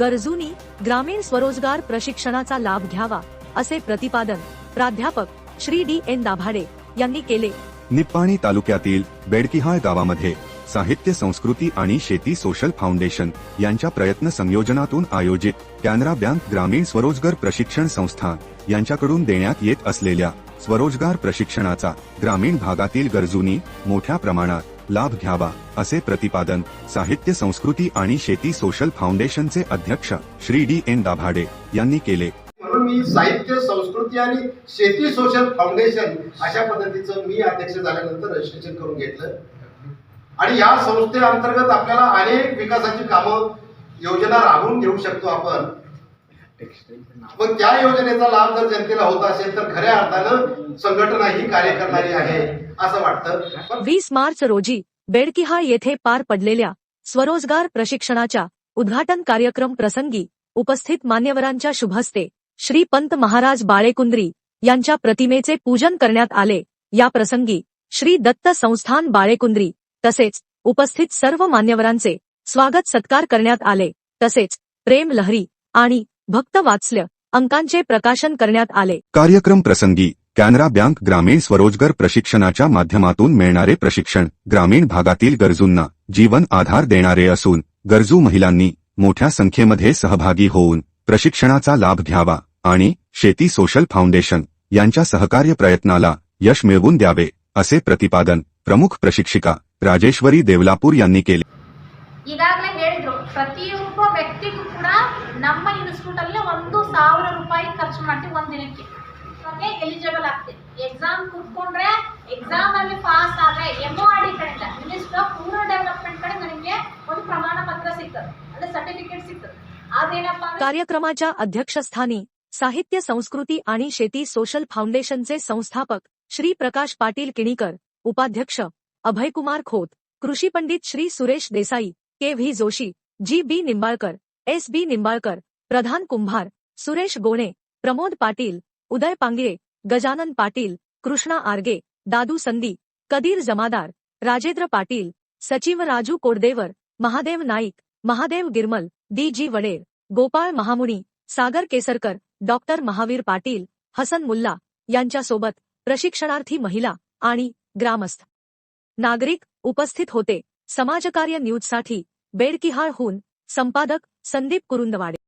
गरजूनी ग्रामीण स्वरोजगार प्रशिक्षणाचा लाभ घ्यावा असे प्रतिपादन प्राध्यापक श्री डी एन दाभाडे यांनी केले. निप्पाणी तालुक्यातील बेडकिहाळ गावामध्ये साहित्य संस्कृती आणि शेती सोशल फाउंडेशन यांच्या प्रयत्न संयोजनातून आयोजित कॅनरा बँक ग्रामीण स्वरोजगार प्रशिक्षण संस्था यांच्याकडून देण्यात येत असलेल्या स्वरोजगार प्रशिक्षणाचा ग्रामीण भागातील गरजूंनी मोठ्या प्रमाणात लाभ घ्यावा असे प्रतिपादन साहित्य संस्कृती आणि शेती सोशल फाउंडेशनचे अध्यक्ष श्री डी एन दाभाडे यांनी केले. म्हणून मी साहित्य संस्कृती आणि शेती सोशल फाउंडेशन अशा पद्धतीचं मी अध्यक्ष झाल्यानंतर रजिस्ट्रेशन करून घेतलं. आणि या संस्थेअंतर्गत आपल्याला अनेक विकासाची कामं योजना राबवून घेऊ शकतो आपण. मग त्या योजनेचा लाभ जर जनतेला होत असेल तर खऱ्या अर्थानं संघटना ही कार्य करणारी आहे असं वाटतं. वीस मार्च रोजी बेडकिहाळ येथे पार पडलेल्या स्वरोजगार प्रशिक्षणाच्या उद्घाटन कार्यक्रम प्रसंगी उपस्थित मान्यवरांच्या शुभस्ते श्री पंत महाराज बाळेकुंद्री यांच्या प्रतिमेचे पूजन करण्यात आले. या प्रसंगी श्री दत्त संस्थान बाळेकुंद्री तसेच उपस्थित सर्व मान्यवरांचे स्वागत सत्कार करण्यात आले. तसेच प्रेम लहरी आणि भक्त वाचल्य अंकांचे प्रकाशन करण्यात आले. कार्यक्रम प्रसंगी कॅनरा बँक ग्रामीण स्वरोजगार प्रशिक्षणाच्या माध्यमातून मिळणारे प्रशिक्षण ग्रामीण भागातील गरजूंना जीवन आधार देणारे असून गरजू महिलांनी मोठ्या संख्येमध्ये सहभागी होऊन प्रशिक्षणाचा लाभ घ्यावा आणि शेती सोशल फाउंडेशन यांच्या सहकार्य प्रयत्नाला यश मिळवून द्यावे असे प्रतिपादन प्रमुख प्रशिक्षिका राजेश्वरी देवलापूर यांनी केले. ಪ್ರತಿಯೊಬ್ಬ ವ್ಯಕ್ತಿಗೂ ಕೂಡ ನಮ್ಮ ಇನ್ಸ್ಟಿಟ್ಯೂಟ್ ಅಲ್ಲಿ ಒಂದು ಸಾವಿರ ರೂಪಾಯಿ ಖರ್ಚು ಮಾಡ್ತೀವಿ ಒಂದ್ ದಿನಕ್ಕೆ ಎಲಿಜಿಬಲ್ ಆಗ್ತೀವಿ ಎಕ್ಸಾಮ್ ಕುತ್ಕೊಂಡ್ರೆ ಎಕ್ಸಾಮ್ ಅಲ್ಲಿ ಪಾಸ್ ಆದ್ರೆ ಎಮ್ ಆರ್ ಡಿ ಕಡೆಯಿಂದ ಮಿನಿಸ್ಟರ್ ಆಫ್ ರೂರಲ್ ಡೆವಲಪ್ಮೆಂಟ್ ಕಡೆ ನನಗೆ ಒಂದು ಪ್ರಮಾಣ ಪತ್ರ ಸಿಗ್ತದೆ ಅಂದ್ರೆ ಸರ್ಟಿಫಿಕೇಟ್ ಸಿಗ್ತದೆ ಅದೇನಪ್ಪ ಅಂದ್ರೆ कार्यक्रमाच्या अध्यक्षस्थानी साहित्य संस्कृती आणि शेती सोशल फाउंडेशनचे संस्थापक श्री प्रकाश पाटील किणीकर उपाध्यक्ष अभयकुमार खोत कृषी पंडित Shri Suresh Desai K V Joshi G B Nimbalkar S B Nimbalkar Pradhan Kumbhar Suresh Gone Pramod Patil Uday Pangale Gajanan Patil Krishna Arge Dadu Sandi Kadir Jamadar Rajendra Patil सचिव Raju Koddevar Mahadev Naik Mahadev Giramal D G Vader Gopal Mahamuni Sagar Kesarkar doctor Mahavir Patil Hasan Mulla यांच्यासोबत प्रशिक्षणार्थी महिला आणि ग्रामस्थ. नागरिक उपस्थित होते. समाजकार्य न्यूजसाठी बेडकिहाळहून संपादक संदीप कुरुंदवाडे.